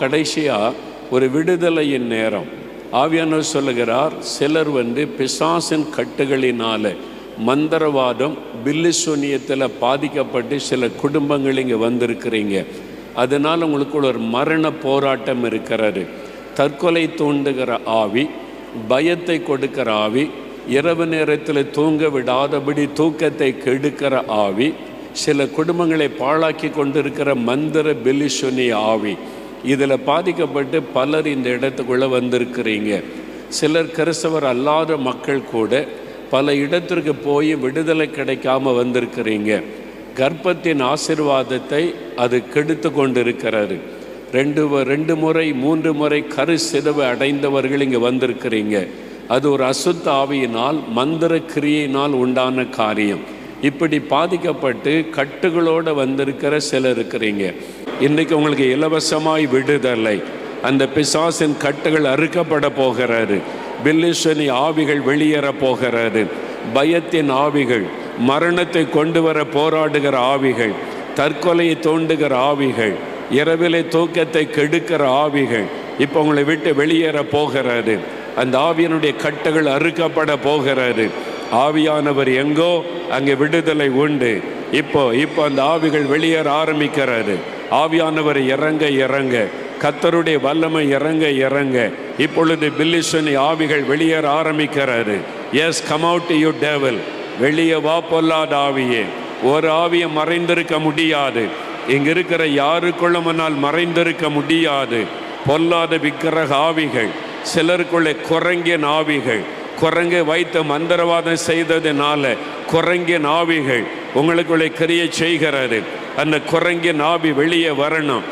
கடைசியாக ஒரு விடுதலையின் நேரம். ஆவியானவர் சொல்லுகிறார் சிலர் வந்து பிசாசின் கட்டுகளினால மந்திரவாதம் பில்லிசூனியத்தில் பாதிக்கப்பட்டு சில குடும்பங்கள் இங்கே வந்திருக்கிறீங்க. அதனால் உங்களுக்குள்ள ஒரு மரண போராட்டம் இருக்கிறாரு தற்கொலை தூண்டுகிற ஆவி பயத்தை கொடுக்கிற ஆவி இரவு நேரத்தில் தூங்க விடாதபடி தூக்கத்தை கெடுக்கிற ஆவி சில குடும்பங்களை பாழாக்கி கொண்டிருக்கிற மந்திர பில்லிசுனி ஆவி இதில் பாதிக்கப்பட்டு பலர் இந்த இடத்துக்குள்ளே வந்திருக்கிறீங்க. சிலர் கிறிஸ்தவர் அல்லாத மக்கள் கூட பல இடத்திற்கு போய் விடுதலை கிடைக்காம வந்திருக்கிறீங்க. கர்ப்பத்தின் ஆசிர்வாதத்தை அது கெடுத்து கொண்டிருக்கிறாரு ரெண்டு வ- ரெண்டு முறை மூன்று முறை கரு சிதவை அடைந்தவர்கள் இங்கே வந்திருக்கிறீங்க. அது ஒரு அசுத்த ஆவியினால் மந்திர கிரியையினால் உண்டான காரியம். இப்படி பாதிக்கப்பட்டு கட்டுகளோடு வந்திருக்கிற சிலர் இருக்கிறீங்க. இன்றைக்கு உங்களுக்கு இலவசமாய் விடுதலை. அந்த பிசாசின் கட்டுகள் அறுக்கப்பட போகிறாரு பில்லிஷனி ஆவிகள் வெளியேற போகிறாரு பயத்தின் ஆவிகள் மரணத்தை கொண்டு வர போராடுகிற ஆவிகள் தற்கொலையை தோண்டுகிற ஆவிகள் இரவிலே தூக்கத்தை கெடுக்கிற ஆவிகள் இப்போ உங்களை விட்டு வெளியேற போகிறாரு அந்த ஆவியனுடைய கட்டுகள் அறுக்கப்பட போகிறாரு ஆவியானவர் எங்கோ அங்கே விடுதலை உண்டு. இப்போ இப்போ அந்த ஆவிகள் வெளியேற ஆரம்பிக்கிறாரு ஆவியானவர் இறங்க இறங்க. கத்தருடைய வல்லமை இறங்க இறங்க. இப்பொழுது பில்லிசனி ஆவிகள் வெளியேற ஆரம்பிக்கிறாரு yes come out you devil வெளியே வா பொல்லாத ஆவியே. ஒரு ஆவியை மறைந்திருக்க முடியாது. இங்க இருக்கிற யாருக்குள்ளமனால் மறைந்திருக்க முடியாது. பொல்லாத விக்கிரக ஆவிகள் சிலருக்குள்ளே குரங்கின் ஆவிகள் குரங்கை வைத்து மந்திரவாதம் செய்ததுனால குரங்கின் ஆவிகள் உங்களுக்குள்ளே கிரியை செய்கிறாரு அந்த குரங்கின் ஆவி வெளியே வரணும்.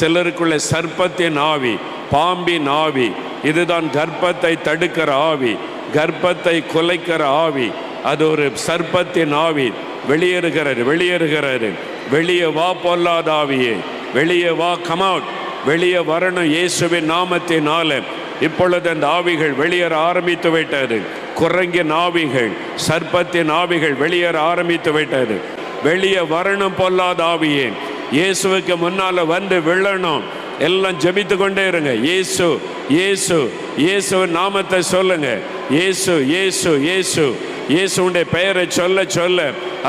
சிலருக்குள்ள சர்ப்பத்தின் ஆவி பாம்பின் ஆவி இதுதான் கர்ப்பத்தை தடுக்கிற ஆவி கர்ப்பத்தை குலைக்கிற ஆவி அது ஒரு சர்ப்பத்தின் ஆவி வெளியேறுகிறது வெளியேறுகிறாரு வெளியே வா பொல்லாத ஆவியே வெளியே வா கமவுட் வெளியே வரணும் இயேசுவின் நாமத்தினால. இப்பொழுது அந்த ஆவிகள் வெளியேற ஆரம்பித்து விட்டது. குரங்கின் ஆவிகள் சர்ப்பத்தின் ஆவிகள் வெளியேற ஆரம்பித்து விட்டது. வெளியே வரணும் பொல்லாத ஆவியே இயேசுவுக்கு முன்னால் வந்து விழணும். எல்லாம் ஜபித்து கொண்டே இருங்க. இயேசு இயேசு இயேசு நாமத்தை சொல்லுங்க. இயேசு இயேசு இயேசு. இயேசுடைய பெயரை சொல்ல சொல்ல.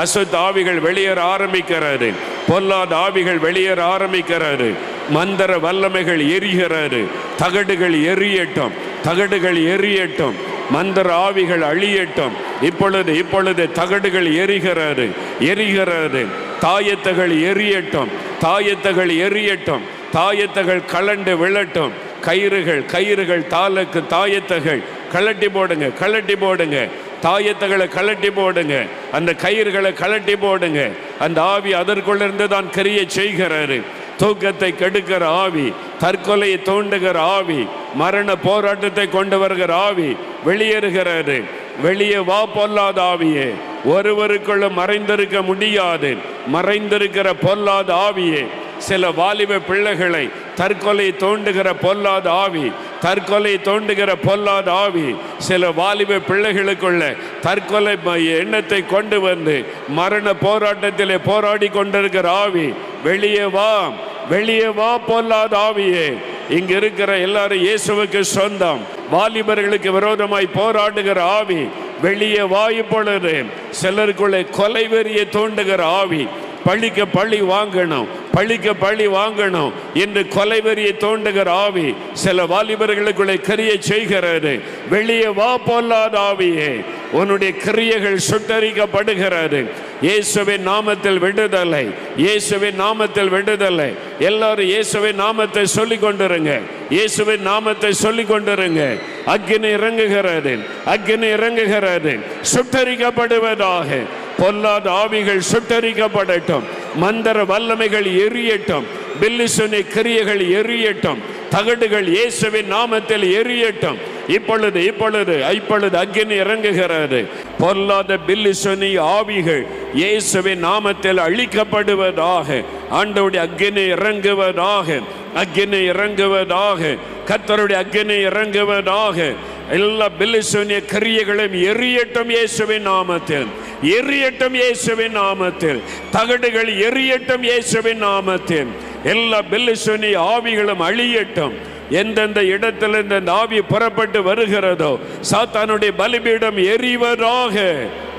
அசுத்த ஆவிகள் வெளியேற ஆரம்பிக்கிறாரு பொல்லாத ஆவிகள் வெளியேற ஆரம்பிக்கிறாரு மந்திர வல்லமைகள் எரிகிறாரு தகடுகள் எரியட்டும். தகடுகள் எரியட்டும். மந்திர ஆவிகள் அழியட்டும். இப்பொழுது இப்பொழுது தகடுகள் எரிகிறது எரிகிறது. தாயத்தகள் எரியட்டும் தாயத்தகள் எரியட்டும் தாயத்தகள் கலண்டு விழட்டும். கயிறுகள் கயிறுகள் தாலுக்கு தாயத்தகள். கலட்டி போடுங்க கலட்டி போடுங்க. தாயத்தகளை கலட்டி போடுங்க. அந்த கயிறுகளை கலட்டி போடுங்க. அந்த ஆவி அதற்குள்ளிருந்து தான் கரிய செய்கிறாரு தூக்கத்தை கெடுக்கிற ஆவி தற்கொலையை தோண்டுகிற ஆவி மரண போராட்டத்தை கொண்டு வருகிற ஆவி வெளியேறுகிறது. வெளியே வா பொல்லாத ஆவியே. ஒருவருக்குள்ள மறைந்திருக்க முடியாது. மறைந்திருக்கிற பொல்லாத ஆவியே. சில வாலிப பிள்ளைகளை தற்கொலை தோண்டுகிற பொல்லாத ஆவி தற்கொலை தோண்டுகிற பொல்லாத ஆவி சில வாலிப பிள்ளைகளுக்குள்ள தற்கொலை எண்ணத்தை கொண்டு வந்து மரண போராட்டத்திலே போராடி கொண்டிருக்கிற ஆவி வெளியே வா வெளியே வா பொல்லாத ஆவியே. இங்க இருக்கிற எல்லாரும் இயேசுவுக்கு சொந்தம். வாலிபர்களுக்கு விரோதமாய் போராடுகிற ஆவி வெளியே வாயு இப்பொழுது சிலருக்குள்ளே கொலை வெறியை தோண்டுகிற ஆவி பழிக்க பழி வாங்கணும் பழிக்க பழி வாங்கணும் என்று கொலை வெறியை தோண்டுகிற ஆவி சில வாலிபர்களுக்குள்ளே கரிய செய்கிறது. வெளியே வா பொல்லாத ஆவியே உன்னுடைய கிரியைகள் சுட்டரிக்கப்படுகிறது. இயேசுவின் நாமத்தில் விடுதலை. இயேசுவின் நாமத்தில் விடுதலை. எல்லாரும் இயேசுவின் நாமத்தை சொல்லி கொண்டிருங்க இயேசுவின் நாமத்தை சொல்லி கொண்டிருங்க அக்னி இறங்குகிறது. அக்னி இறங்குகிறது. சுட்டரிக்கப்படுவதாக. பொல்லாத ஆவிகள் சுட்டரிக்கப்படட்டும். மந்திர வல்லமைகள் எரியட்டும். பில்லிசுனை கிரியைகள் எரியட்டும். தகடுகள் இயேசுவின் நாமத்தில் எரியட்டும். இப்பொழுது இப்பொழுது இப்பொழுது அக்கினி இறங்குகிறது. பொல்லாத பில்லிசனி ஆவிகள் இயேசுவின் நாமத்தில் அழிக்கப்படுவதாக ஆண்டவுடைய அக்கினி இறங்குவதாக அக்கினி இறங்குவதாக கத்தருடைய அக்கினி இறங்குவதாக எல்லா பில்லிசோனிய கிரியைகளையும் எரியட்டும் இயேசுவின் நாமத்தில் எரியட்டும் இயேசுவின் நாமத்தில் தகடுகள் எரியட்டும் இயேசுவின் நாமத்தில் எல்லா பெல்லிசனி ஆவிகளும் அழியட்டும். எந்தெந்த இடத்துல இந்த நாவி புறப்பட்டு வருகிறதோ சாத்தானுடைய பலிபீடம் எரிவராக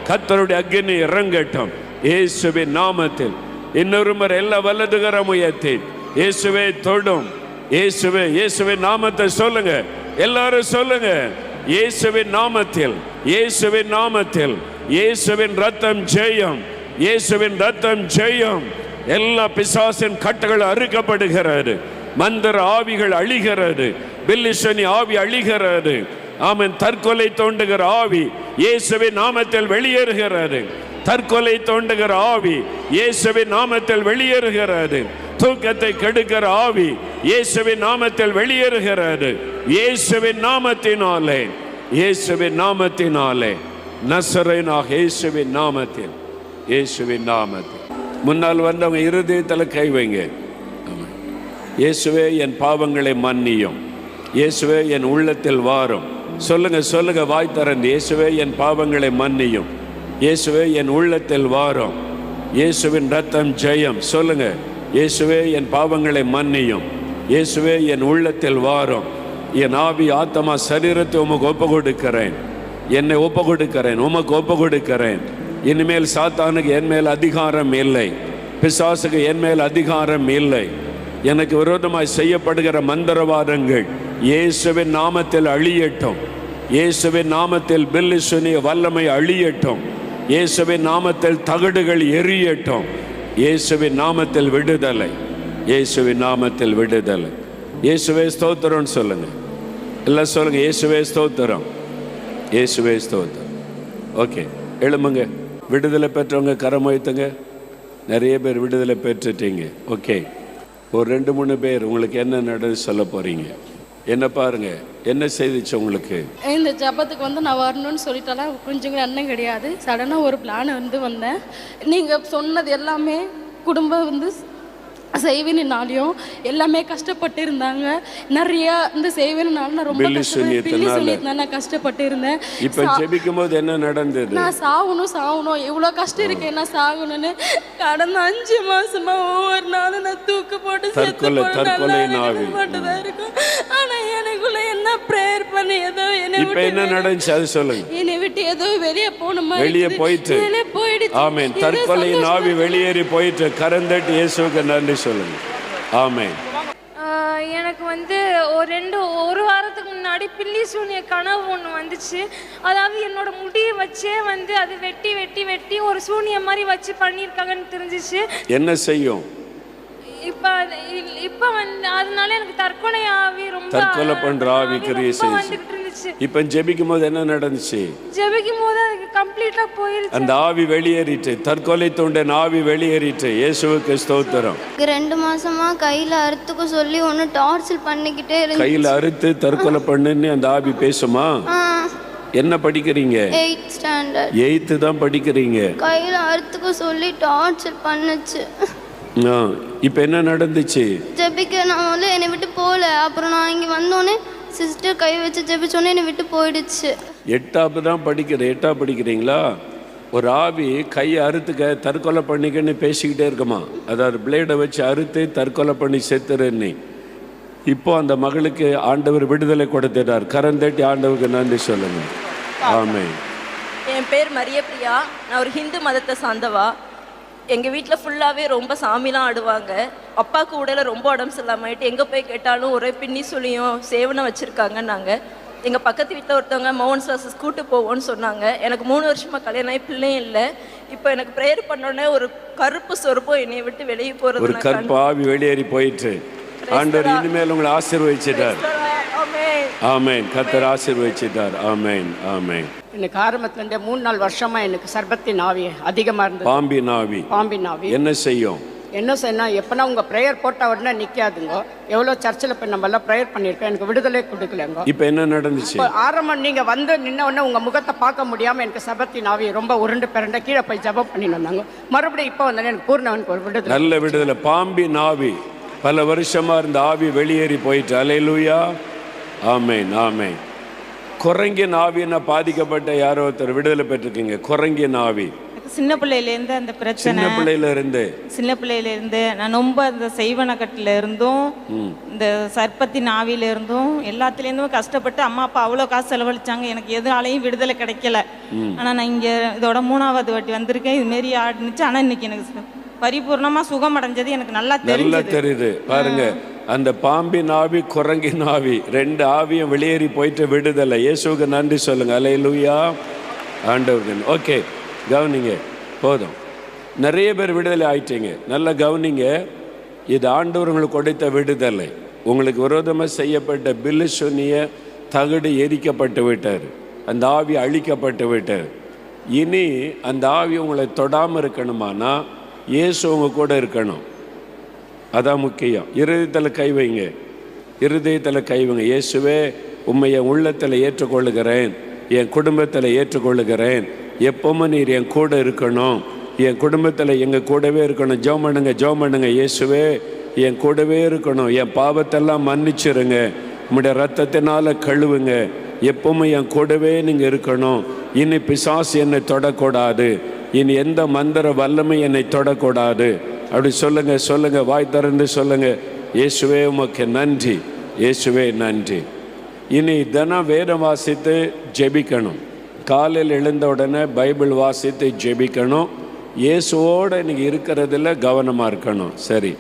கத்தருடைய அக்னி இறங்கட்டும். இயேசுவின் நாமத்தில் இன்னொரு முறை எல்லா வலதுகர உயர்த்தி இயேசுவே தொடும். இயேசுவே இயேசுவின் நாமத்தை சொல்லுங்க. எல்லாரும் சொல்லுங்க. இயேசுவின் நாமத்தில் இயேசுவின் நாமத்தில் இயேசுவின் ரத்தம் ஜெயம் இயேசுவின் ரத்தம் ஜெயம். எல்லா பிசாசின் கட்டுகள் அறுக்கப்படுகிறது. மந்திர ஆவிகள் அழிகிறது. பில்லிசனி ஆவி அழிகிறது. ஆமன் தற்கொலை தோண்டுகிற ஆவி இயேசுவின் நாமத்தில் வெளியேறுகிறது. தற்கொலை தோண்டுகிற ஆவி இயேசுவின் நாமத்தில் வெளியேறுகிறது. தூக்கத்தை கெடுக்கிற ஆவி இயேசுவின் நாமத்தில் வெளியேறுகிறது. இயேசுவின் நாமத்தினாலே இயேசுவின் நாமத்தினாலே. நசரனாக இயேசுவின் நாமத்தில் இயேசுவின் நாமத்தில். முன்னால் வந்தவங்க இருதயத்தில் கை வைங்க. இயேசுவே என் பாவங்களை மன்னியும். இயேசுவே என் உள்ளத்தில் வாரும். சொல்லுங்க சொல்லுங்க வாய் திறந்து. இயேசுவே என் பாவங்களை மன்னியும். இயேசுவே என் உள்ளத்தில் வாரும். இயேசுவின் ரத்தம் ஜெயம். சொல்லுங்க இயேசுவே என் பாவங்களை மன்னியும். இயேசுவே என் உள்ளத்தில் வாரும். என் ஆவி ஆத்மா சரீரத்தை உமக்கு ஒப்பு கொடுக்கிறேன் என்னை ஒப்பு கொடுக்கிறேன் உமக்கு ஒப்பு கொடுக்கிறேன் இனிமேல் சாத்தானுக்கு என் மேல் அதிகாரம் இல்லை. பிசாசுக்கு என் மேல் அதிகாரம் இல்லை. எனக்கு விரோதமாய் செய்யப்படுகிற மந்திரவாதங்கள். இயேசுவின் நாமத்தில் அழியட்டும். இயேசுவின் நாமத்தில் பில்லிசுனிய வல்லமை அழியட்டும். இயேசுவின் நாமத்தில் தகடுகள் எரியட்டும். இயேசுவின் நாமத்தில் விடுதலை. இயேசுவின் நாமத்தில் விடுதலை. இயேசுவே ஸ்தோத்திரம்னு சொல்லுங்க. எல்லாம் சொல்லுங்க. இயேசுவே ஸ்தோத்திரம். இயேசுவே ஸ்தோத்திரம். ஓகே எழுமுங்க விடுதலை பெற்றவங்க கரம் வைத்துங்க நிறைய பேர் விடுதலை பெற்றுட்டீங்க. ஓகே. ஒரு ரெண்டு மூணு பேர் உங்களுக்கு என்ன நடந்து சொல்ல போறீங்க. என்ன பாருங்க என்ன செய்திச்சு உங்களுக்கு? இந்த ஜபத்துக்கு வந்து நான் வரணும்னு சொல்லிட்டாலாம் கொஞ்சம் அண்ணன் எண்ணம் கிடையாது. சடனாக ஒரு பிளான் வந்து வந்தேன். நீங்கள் சொன்னது எல்லாமே குடும்பம் வந்து செய்வினாலையும் எல்லாமே கஷ்டப்பட்டு இருந்தாங்க நிறைய இந்த செய்வினால நான் ரொம்ப கஷ்டப்பட்டு நான் கஷ்டப்பட்டு இருந்தேன் இப்ப ஜெபிக்கும் போது என்ன நடந்தது? நான் சாகணும் சாகணும் இவ்வளோ கஷ்டம் இருக்கேன் நான் சாகணும்னு. கடந்த அஞ்சு மாசமா ஒவ்வொரு நாளும் நான் தூக்கு போட்டு செத்து மட்டும்தான் இருக்கும். ஆனா எனக்குள்ள என்ன ப்ரேயர் பண்ணி ஏதோ என்னை விட்டு என்ன நடந்துச்சு? அது சொல்லுங்க. என்னை விட்டு ஏதோ வெளியே போன மாதிரி வெளியே. போயிட்டு. ஆமென். சந்தோஷமா ஆவி வெளியேறி போயிட்டு கரந்தட்டு இயேசுவுக்கு நன்றி சொல்லுங்க. ஆமென். எனக்கு வந்து ஒரு ரெண்டு ஒரு வாரத்துக்கு முன்னாடி பில்லி சூனிய கனவு ஒன்று வந்துச்சு. அதாவது என்னோட முடியை வச்சே வந்து அது வெட்டி வெட்டி வெட்டி ஒரு சூனியம் மாதிரி வச்சு பண்ணியிருக்காங்கன்னு தெரிஞ்சிச்சு. என்ன செய்யும்? இப்போ இப்போ வந்து அதனால எனக்கு தற்கொலை ஆவி ரொம்ப தற்கொலை பண்ற ஆவி கிரியை செய்யுச்சு. இருந்துச்சு இப்ப ஜெபிக்கும் போது என்ன நடந்துச்சு? ஜெபிக்கும் போது அதுக்கு கம்ப்ளீட்டாக போயிருச்சு. அந்த ஆவி வெளியேறிட்டு தற்கொலை தூண்டன் ஆவி வெளியேறிட்டு இயேசுவுக்கு ஸ்தோத்திரம். ரெண்டு மாசமா கையில அறுத்துக்க சொல்லி ஒன்று டார்ச்சர் பண்ணிக்கிட்டே இருந்துச்சு. கையில அறுத்து தற்கொலை பண்ணுன்னு அந்த ஆவி பேசுமா? என்ன படிக்கிறீங்க? எயிட் ஸ்டாண்டர்ட் எயித்து தான் படிக்கிறீங்க. கையில அறுத்துக்க சொல்லி டார்ச்சர் பண்ணுச்சு. இப்ப என்ன நடந்துச்சு? ஜெபிக்க நான் வந்து என்னை விட்டு போகல. அப்புறம் நான் இங்கே வந்தோடனே சிஸ்டர் கை வச்சு ஜெபிச்சோன்னே என்னை விட்டு போயிடுச்சு. எட்டாவது தான் படிக்கிற எட்டா படிக்கிறீங்களா? ஒரு ஆவி கையை அறுத்துக்க தற்கொலை பண்ணிக்கன்னு பேசிக்கிட்டே இருக்குமா? அதாவது பிளேடை வச்சு அறுத்து தற்கொலை பண்ணி செத்துருன்னு இப்போ அந்த மகளுக்கு ஆண்டவர் விடுதலை கொடுத்துட்டார் கரந்தட்டி ஆண்டவருக்கு நன்றி சொல்லுங்க. ஆமென். என் பேர் மரியப்பிரியா. நான் ஒரு ஹிந்து மதத்தை சார்ந்தவா? எங்கள் வீட்டில் ஃபுல்லாகவே ரொம்ப சாமிலாம் ஆடுவாங்க. அப்பாவுக்கு உடல ரொம்ப உடம்பு சரியில்லாமாயிட்டு எங்கே போய் கேட்டாலும் ஒரே பின்னி சொல்லியும் சேவனை வச்சுருக்காங்க நாங்கள் எங்கள் பக்கத்து வீட்டில் ஒருத்தவங்க மோகன் சாஸ் கூட்டு போவோன்னு சொன்னாங்க. எனக்கு மூணு வருஷமாக கல்யாணம் ஆகி பிள்ளையும் இல்லை. இப்போ எனக்கு ப்ரேயர் பண்ணோடனே ஒரு கருப்பு சொருப்பம் என்னை விட்டு வெளியே ஒரு போகிறது கற்ப ஆவி வெளியேறி போயிட்டு. ஆண்டவர் இனிமேல் உங்களை ஆசீர்வதிச்சிட்டார். ஆமென். ஆமென். கத்தர் ஆசீர்வதிச்சிட்டார் ஆமென். ஆமென். எனக்கு ஆரம்பத்துலேருந்தே மூணு நாலு வருஷமா எனக்கு சர்பத்தின் ஆவி அதிகமாக இருந்தது. பாம்பின் ஆவி பாம்பின் ஆவி என்ன செய்யும்? என்ன செய்யணா எப்போனா உங்கள் ப்ரேயர் போட்ட உடனே நிற்காதுங்க எவ்வளோ சர்ச்சில் போய் நம்ம எல்லாம் ப்ரேயர் பண்ணியிருக்கோம். எனக்கு விடுதலை கொடுக்கலங்க. இப்போ என்ன நடந்துச்சு? ஆரம்பம் நீங்கள் வந்து நின்ன உடனே உங்கள் முகத்தை பார்க்க முடியாமல் எனக்கு சர்பத்தின் ஆவி ரொம்ப உருண்டு பிறண்ட கீழே போய் ஜெபம் பண்ணிட்டு வந்தாங்க. மறுபடியும் இப்போ வந்தோடனே எனக்கு பூர்ணவனுக்கு ஒரு விடுதலை. நல்ல விடுதலை. பாம்பின் ஆவி பல வருஷமா இருந்த ஆவி வெளியேறி போயிட்டு. அலையிலுயா ஆமென் ஆமென். குரங்கின் ஆவின பாதிக்கப்பட்ட யாரோ ஒருத்தர் விடுதலை பெற்றிருக்கீங்க. ஆவி எனக்கு சின்ன பிள்ளையிலேருந்து அந்த பிரச்சனை. சின்ன பிள்ளையில இருந்து. சின்ன பிள்ளையிலேருந்து நான் ரொம்ப அந்த செய்வனக்கட்டில் இருந்தும் இந்த சர்ப்பத்தின் ஆவியில இருந்தும் எல்லாத்துலேருந்தும் கஷ்டப்பட்டு அம்மா அப்பா அவ்வளோ காசு செலவழிச்சாங்க. எனக்கு எதுனாலையும் விடுதலை கிடைக்கல. ஆனால் நான் இங்கே இதோட மூணாவது வாட்டி வந்திருக்கேன். இதுமாரி ஆடுனுச்சு. ஆனால் இன்னைக்கு எனக்கு சு- பரிபூர்ணமா சுகம் அடைஞ்சது எனக்கு நல்லா தெரியுது. பாருங்க. அந்த பாம்பின் ஆவி குரங்கின் ஆவி ரெண்டு ஆவியும் வெளியேறி போயிட்டு விடுதலை. இயேசுவுக்கு நன்றி சொல்லுங்க. அலை லூயா ஆண்டவர்கள் ஓகே கவனிங்க. போதும். நிறைய பேர் விடுதலை ஆயிட்டீங்க. நல்லா கவனிங்க. இது ஆண்டவர் உங்களுக்கு கொடுத்த விடுதலை. உங்களுக்கு விரோதமாக செய்யப்பட்ட பில்லு சொன்னிய தகடு எரிக்கப்பட்டு விட்டார். அந்த ஆவி அழிக்கப்பட்டு விட்டார். இனி அந்த ஆவி உங்களை தொடாமல் இருக்கணுமானா இயேசு உங்க கூட இருக்கணும். அதான் முக்கியம். இருதயத்தில் கை வைங்க. இருதயத்தில் கை வைங்க. இயேசுவே உண்மை என் உள்ளத்தில் ஏற்றுக்கொள்ளுகிறேன். என் குடும்பத்தில் ஏற்றுக்கொள்ளுகிறேன். எப்பவுமே நீர் என் கூட இருக்கணும். என் குடும்பத்தில் எங்கள் கூடவே இருக்கணும். ஜோம் பண்ணுங்க ஜோம் பண்ணுங்க. இயேசுவே என் கூடவே இருக்கணும். என் பாவத்தெல்லாம் மன்னிச்சிருங்க. உங்களுடைய ரத்தத்தினால் கழுவுங்க. எப்பவுமே என் கூடவே நீங்கள் இருக்கணும். இனி பிசாசு என்னை தொடக்கூடாது. இனி எந்த மந்திர வல்லமை என்னை தொடக்கூடாது. அப்படி சொல்லுங்க சொல்லுங்க வாய் திறந்து சொல்லுங்க. இயேசுவே உமக்கு நன்றி. இயேசுவே நன்றி. இனி தினம் வேதம் வாசித்து ஜெபிக்கணும். காலையில் எழுந்த உடனே பைபிள் வாசித்து ஜெபிக்கணும். இயேசுவோடு இன்னைக்கு இருக்கிறதுல கவனமாக இருக்கணும். சரி.